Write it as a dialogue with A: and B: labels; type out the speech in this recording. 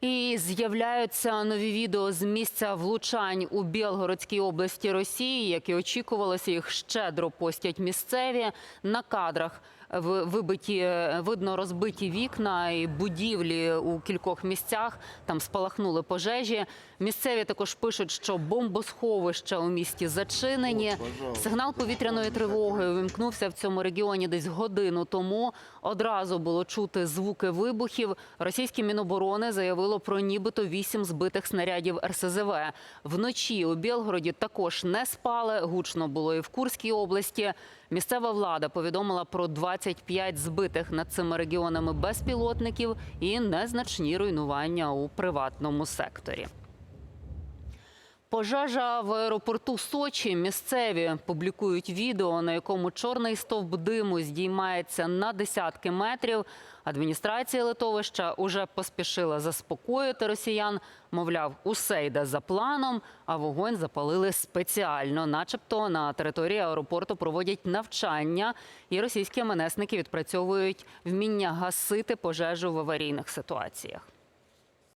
A: І з'являються нові відео з місця влучань у Білгородській області Росії, як і очікувалося, їх щедро постять місцеві на кадрах. Вибиті видно розбиті вікна і будівлі у кількох місцях. Там спалахнули пожежі. Місцеві також пишуть, що бомбосховища у місті зачинені. Сигнал повітряної тривоги увімкнувся в цьому регіоні десь годину тому. Одразу було чути звуки вибухів. Російське міноборони заявило про нібито вісім збитих снарядів РСЗВ. Вночі у Білгороді також не спали. Гучно було і в Курській області. Місцева влада повідомила про 25 збитих над цими регіонами безпілотників і незначні руйнування у приватному секторі. Пожежа в аеропорту Сочі. Місцеві публікують відео, на якому чорний стовп диму здіймається на десятки метрів. Адміністрація литовища уже поспішила заспокоїти росіян. Мовляв, усе йде за планом, а вогонь запалили спеціально, начебто на території аеропорту проводять навчання, і російські МНСники відпрацьовують вміння гасити пожежу в аварійних ситуаціях.